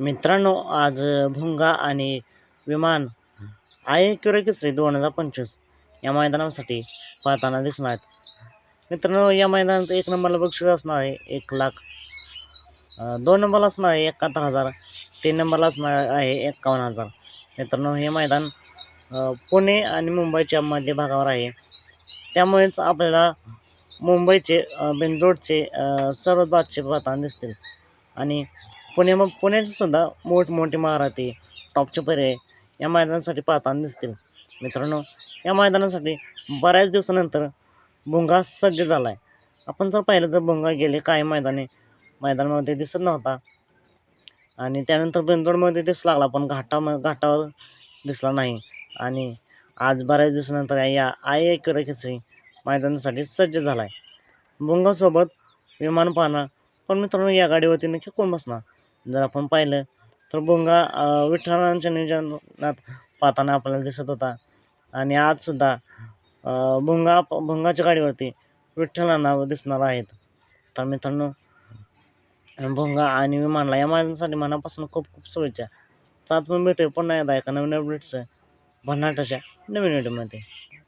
मित्रांनो आज भुंगा आणि विमान आय क्युरे केसरी दोन हजार पंचवीस या मैदानासाठी पाहताना दिसणार आहेत. मित्रांनो या मैदानात एक नंबरला बक्षीस असणार आहे एक लाख दोन नंबरला असणार आहे एकाहत्तर हजार तीन नंबरला असणार आहे एकावन्न हजार. मित्रांनो हे मैदान पुणे आणि मुंबईच्या मध्यभागावर आहे. त्यामुळेच आपल्याला मुंबईचे अं, बिनजोडचे सर्व बादशे पाहताना दिसतील. आणि पुणे मग पुण्याचेसुद्धा मोठमोठे महाराथे टॉपचे पर्याय या मैदानासाठी पाहताना दिसतील. मित्रांनो या मैदानासाठी बऱ्याच दिवसानंतर भुंगा सज्ज झाला आहे आपण जर पाहिलं तर भुंगा गेले काही मैदाने. मैदानामध्ये दिसत नव्हता. आणि त्यानंतर बिंदोडमध्ये दिसू लागला पण घाटा घाटावर दिसला नाही. आणि आज बऱ्याच दिवसानंतर या आय आय केसरी मैदानासाठी सज्ज झाला आहे भुंगासोबत विमान पाहणार. पण मित्रांनो या गाडीवरती नक्की कोण बसणार? जर आपण पाहिलं तर भुंगा विठ्ठलांच्या नियोजनात पाहताना आपल्याला दिसत होता. आणि आजसुद्धा भोंगा भोंगाच्या भुंगाच्या गाडीवरती विठ्ठलांना दिसणार आहेत. तर मित्रांनो भुंगा आणि विमानला या माझ्यासाठी मनापासून खूप खूप शुभेच्छा. चाच पण भेटूया पुन्हा एकदा एका नवीन अपडेट्स भन्नाटाच्या नवीन व्हिडिओमध्ये